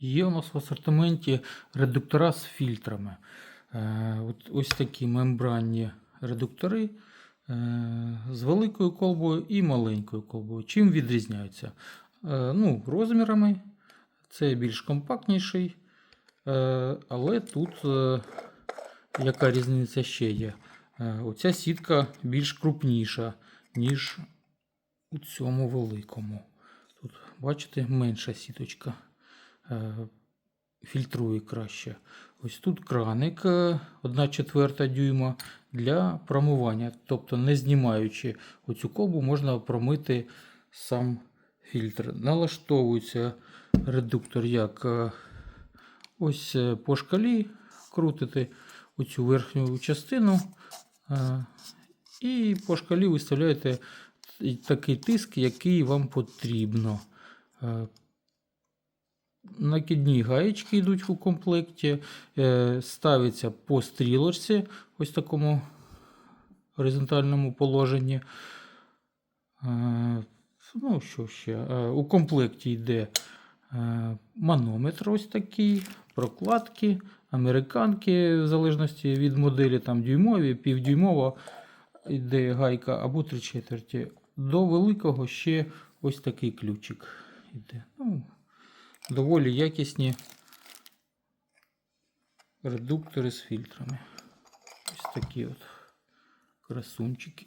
Є у нас в асортименті редуктора з фільтрами. Е, от ось такі мембранні редуктори е, з великою колбою і маленькою колбою. Чим відрізняються? Е, ну, розмірами. Це більш компактніший. Але тут яка різниця ще є? Оця сітка більш крупніша, ніж у цьому великому. Тут, бачите, менша сіточка фільтрує краще. Ось тут краник 1 четверта дюйма для промивання. Тобто, не знімаючи оцю колбу, можна промити сам фільтр. Налаштовується редуктор як е, ось е, по шкалі крутите оцю верхню частину. е, І по шкалі виставляєте такий тиск, який вам потрібно. Накидні гаєчки йдуть у комплекті, е, ставиться по стрілочці, ось такому горизонтальному положенні. Е, Ну, що ще? Е, У комплекті йде манометр ось такий, прокладки, американки, в залежності від моделі, там дюймові, півдюймова йде гайка або три четверті. До великого ще ось такий ключик йде. Ну, доволі якісні редуктори з фільтрами. Ось такі от красунчики.